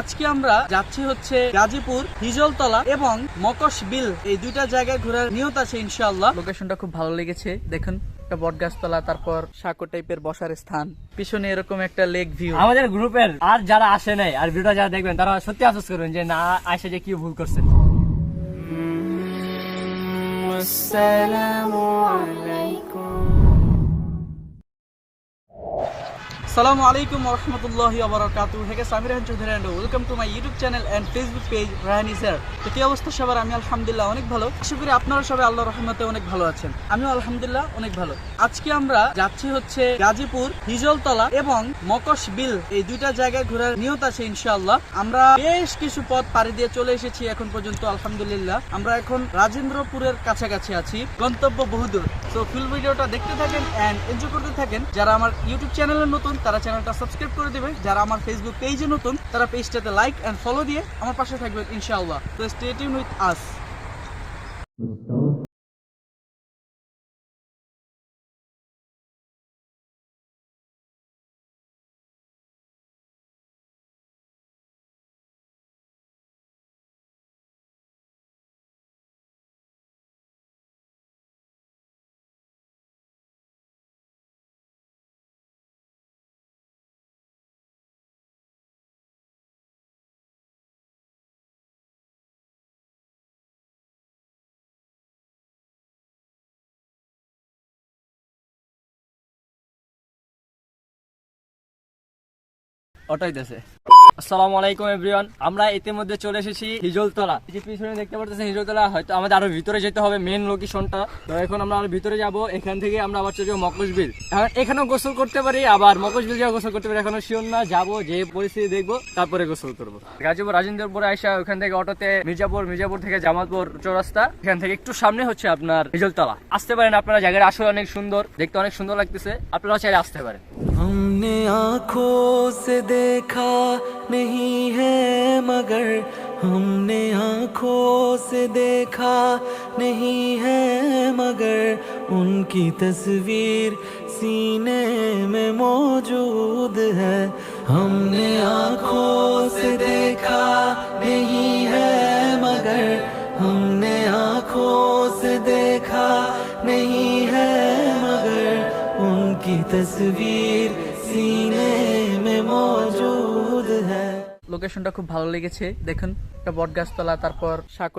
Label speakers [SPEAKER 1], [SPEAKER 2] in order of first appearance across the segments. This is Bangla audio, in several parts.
[SPEAKER 1] আজকে আমরা যাচ্ছি হচ্ছে গাজীপুর হিজলতলা এবং মকশ বিল এই দুইটা জায়গায় ঘোরার নিয়ত আছে ইনশাল্লাহ লোকেশনটা খুব ভালো লেগেছে। দেখুন একটা বটগাছতলা তারপর সাঁকো টাইপের বসার স্থান। পিছনে এরকম একটা লেক ভিউ
[SPEAKER 2] আমাদের গ্রুপের আর যারা আসে নাই আর ভিডিওটা যারা দেখবেন তারা সত্যি আফসোস করবেন যে না আসে যে কি ভুল করছে।
[SPEAKER 1] সালামু আলাইকুম। রহমতুল্লাহি আবরাকাতু হেকে Samir Rahman Chowdhury and welcome to my YouTube channel and Facebook page Rahani sir তো কি অবস্থা সবার? আমি আলহামদুলিল্লাহ অনেক ভালো। আশা করি আপনারা সবাই আল্লাহ রহমতে অনেক ভালো আছেন। আমিও আলহামদুলিল্লাহ অনেক ভালো। আজকে আমরা যাচ্ছি হচ্ছে গাজীপুর, হিজলতলা এবং মকশ বিল। এই দুইটা জায়গায় ঘোরার নিয়ত আছে ইনশাআল্লাহ। আমরা বেশ কিছু পথ পাড়ি দিয়ে চলে এসেছি এখন পর্যন্ত, আলহামদুলিল্লাহ। আমরা এখন রাজেন্দ্রপুরের কাছাকাছি আছি। গন্তব্য বহুদূর। তো ফুল ভিডিওটা দেখতে থাকেন এন্ড এনজয় করতে থাকেন। যারা আমার ইউটিউব চ্যানেলে নতুন, তারা চ্যানেলটা সাবস্ক্রাইব করে দেবে। যারা আমার ফেসবুক পেজে নতুন, তারা পেজটাতে লাইক অ্যান্ড ফলো দিয়ে আমার পাশে থাকবেন, ইনশাআল্লাহ। তো স্টে টিউন উইথ আস
[SPEAKER 2] অটোইতেছে। আসসালামু আলাইকুম, এভরিওয়ান। আমরা ইতিমধ্যে চলে এসেছি হিজলতলা। যে পিছনে দেখতে পাচ্ছেন হিজলতলা, হয়তো আমাদের আরও ভিতরে যেতে হবে মেন লোকেশনটা তো এখন আমরা আরও ভিতরে যাব, এখান থেকে আমরা আবার চলে যাব মকশবিল এখন এখানেও গোসল করতে পারি, আবার মকশবিল যাও গোসল করতে পারি, এখনও শিওর না। যাব যে পরিস্থিতি দেখব, তারপরে গোসল করব। গাজীপুর, রাজেন্দ্রপুরে আসা ওখান থেকে অটোতে মির্জাপুর মির্জাপুর থেকে জামালপুর চৌরাস্তা। এখান থেকে একটু সামনে হচ্ছে আপনার হিজলতলা। আসতে পারেন, আপনারা জায়গাটা আসলে অনেক সুন্দর, দেখতে অনেক সুন্দর লাগতেছে। আপনারা চাইলে আসতে পারেন।
[SPEAKER 3] हमने आँखों से देखा नहीं है, मगर हमने आँखों से देखा नहीं है, मगर उनकी तस्वीर सीने में मौजूद है। हमने आँखों से देखा नहीं है, मगर हमने आँखों से देखा नहीं है, मगर उनकी तस्वीर
[SPEAKER 1] লোকেশনটা খুব ভালো লেগেছে দেখুন একটা তারপর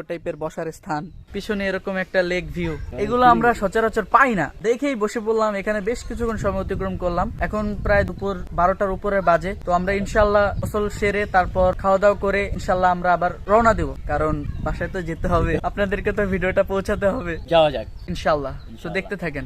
[SPEAKER 1] টাইপের বসার স্থান। পিছনে এরকম একটা লেক ভিউ এগুলো আমরা সচরাচর পাই না। দেখেই বসে এখানে বেশ কিছুক্ষণ সময় অতিক্রম করলাম। এখন প্রায় দুপুর বারোটার উপরে বাজে। তো আমরা ইনশাল্লাহ ফসল সেরে তারপর খাওয়া দাওয়া করে ইনশাল্লাহ আমরা আবার রওনা দেব। কারণ বাসায় তো যেতে হবে। আপনাদেরকে তো ভিডিওটা পৌঁছাতে হবে।
[SPEAKER 2] যাওয়া যাক।
[SPEAKER 1] ইনশাল্লাহ তো দেখতে থাকেন।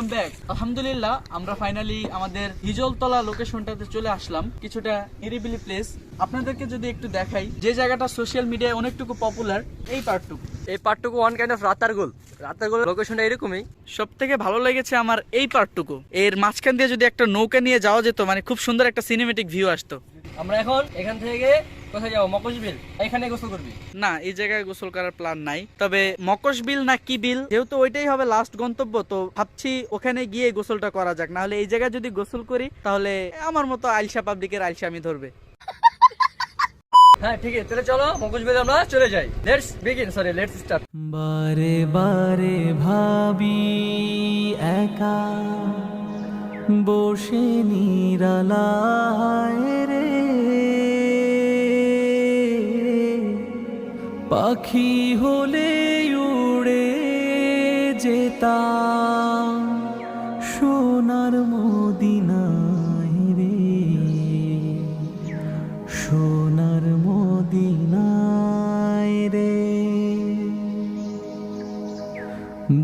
[SPEAKER 1] Welcome back. আলহামদুলিল্লাহ আমরা ফাইনালি আমাদের হিজলতলা লোকেশনটাতে চলে আসলাম কিছুটা নিরিবিলি প্লেস আপনাদেরকে যদি একটু দেখাই যে জায়গাটা সোশ্যাল মিডিয়ায় অনেকটুকু পপুলার এই পার্টটুকু।
[SPEAKER 2] এই পার্টটুকু ওয়ান কাইন্ড অফ রাতার গোল রাতার গোল লোকেশনটা এরকমই।
[SPEAKER 1] সব থেকে ভালো লেগেছে আমার এই পার্টটুকু। এর মাঝখান দিয়ে যদি একটা নৌকা নিয়ে যাওয়া যেত মানে খুব সুন্দর একটা সিনেমেটিক ভিউ আসতো।
[SPEAKER 2] আমরা এখন এখান থেকে কোথায় যাব? মকশবিল এখানে গোসল করবি?
[SPEAKER 1] না এই জায়গায় গোসল করার প্ল্যান নাই। তবে মকশ বিল না কি বিল যেহেতু ওইটাই হবে লাস্ট গন্তব্য তো ভাবছি ওখানে গিয়ে গোসলটা করা যাক। নাহলে এই জায়গায় যদি গোসল করি তাহলে আমার মতো আইলসা পাবলিকের আইলসা আমি ধরবে।
[SPEAKER 2] হ্যাঁ ঠিক আছে তাহলে চলো মকশবিল আমরা চলে যাই। Let's begin sorry let's start
[SPEAKER 3] বারে বারে ভাবি একা বসে নিরালায় রে। পাখি হলে উড়ে যেতাম সোনার মদিনায় রে। সোনার মদিনায় রে।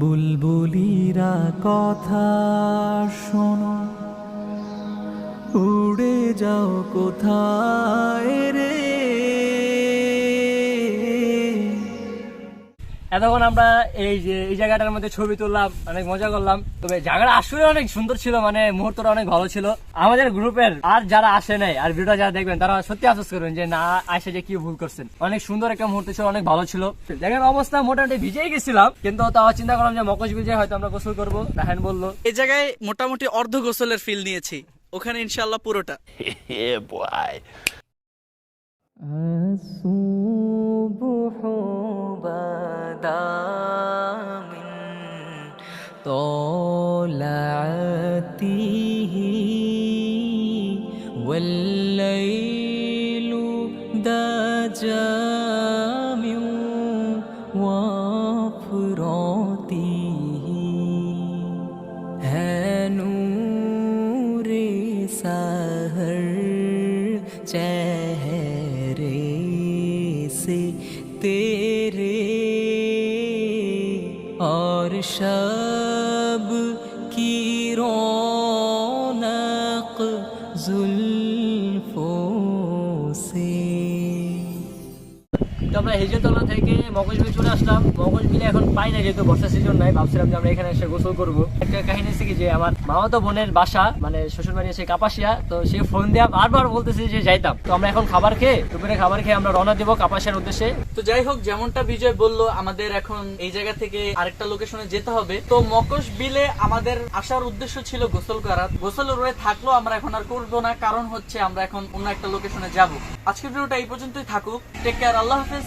[SPEAKER 3] বুলবুলিরা কথা শোনো, উড়ে যাও কোথায় রে?
[SPEAKER 2] এতক্ষণ আমরা এই যে এই জায়গাটার মধ্যে ছবি তুললাম অনেক মজা করলাম। তবে জায়গাটা আসলে অনেক সুন্দর ছিল মানে মুহূর্তটা অনেক ভালো ছিল। আমাদের গ্রুপের আর যারা আসে নাই আর ভিডিও যারা দেখবেন তারা সত্যি আফসোস করবেন যে না আসে যে কি ভুল করছেন। অনেক সুন্দর একটা মুহূর্ত ছিল অনেক ভালো ছিল। জায়গার অবস্থা মোটামুটি ভিজেই গেছিলাম কিন্তু তাও চিন্তা করলাম যে মকশ ভিজে হয়তো আমরা গোসল করব রাহান বলল।
[SPEAKER 1] এই জায়গায় মোটামুটি অর্ধ গোসলের ফিল নিয়েছি। ওখানে ইনশাল্লাহ পুরোটা।
[SPEAKER 3] الصبح بدا من طلعته والليل دجى من وفراته तेरे और शब की रौनक जुल्फों
[SPEAKER 2] আমরা হেজেতলা থেকে মগজবিল চলে আসলাম। মগজবিলে এখন পাই না যেহেতু বর্ষা সিজন নাই, ভাবছিলাম যে আমরা এখানে এসে গোসল করব। একটা কাহিনী হচ্ছে কি যে, আমার মামাতো বোনের বাসা মানে শ্বশুর বাড়ি আছে কাপাসিয়া, তো সে ফোন দেওয়া বারবার বলতেছে যে যাইতাম। তো আমরা এখন খাবার খেয়ে, দুপুরে খাবার খেয়ে আমরা রওনা দেবো কাপাসিয়ার উদ্দেশ্যে।
[SPEAKER 1] তো যাই হোক, যেমনটা বিজয় বলল, আমাদের এখন এই জায়গা থেকে আরেকটা লোকেশনে যেতে হবে। তো মকশ বিলে আমাদের আসার উদ্দেশ্য ছিল গোসল করার গোসল রয়ে থাকল আমরা এখন আর করব না, কারণ হচ্ছে আমরা এখন অন্য একটা লোকেশনে যাব। আজকের ভিডিওটা এই পর্যন্তই থাকুক। টেক কেয়ার আল্লাহ হাফেজ।